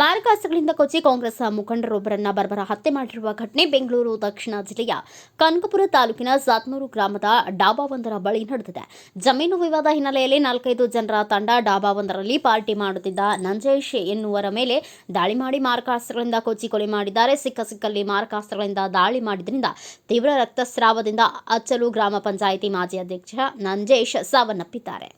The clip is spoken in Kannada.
ಮಾರಕಾಸ್ತ್ರಗಳಿಂದ ಕೊಚ್ಚಿ ಕಾಂಗ್ರೆಸ್ ಮುಖಂಡರೊಬ್ಬರನ್ನ ಬರ್ಬರ ಹತ್ಯೆ ಮಾಡಿರುವ ಘಟನೆ ಬೆಂಗಳೂರು, ದಕ್ಷಿಣ ಜಿಲ್ಲೆಯ ಕನಕಪುರ ತಾಲೂಕಿನ ಸಾತ್ನೂರು ಗ್ರಾಮದ ಡಾಬಾವೊಂದರ ಬಳಿ ನಡೆದಿದೆ. ಜಮೀನು ವಿವಾದ ಹಿನ್ನೆಲೆಯಲ್ಲಿ ನಾಲ್ಕೈದು ಜನರ ತಂಡ ಡಾಬಾವೊಂದರಲ್ಲಿ ಪಾರ್ಟಿ ಮಾಡುತ್ತಿದ್ದ ನಂಜೇಶ್ ಎನ್ನುವರ ಮೇಲೆ ದಾಳಿ ಮಾಡಿ ಮಾರಕಾಸ್ತ್ರಗಳಿಂದ ಕೊಚ್ಚಿ ಕೊಲೆ ಮಾಡಿದ್ದಾರೆ. ಸಿಕ್ಕ ಸಿಕ್ಕಲ್ಲಿ ಮಾರಕಾಸ್ತ್ರಗಳಿಂದ ದಾಳಿ ಮಾಡಿದ್ರಿಂದ ತೀವ್ರ ರಕ್ತಸ್ರಾವದಿಂದ ಅಚ್ಚಲು ಗ್ರಾಮ ಪಂಚಾಯಿತಿ ಮಾಜಿ ಅಧ್ಯಕ್ಷ ನಂಜೇಶ್ ಸಾವನ್ನಪ್ಪಿದ್ದಾರೆ.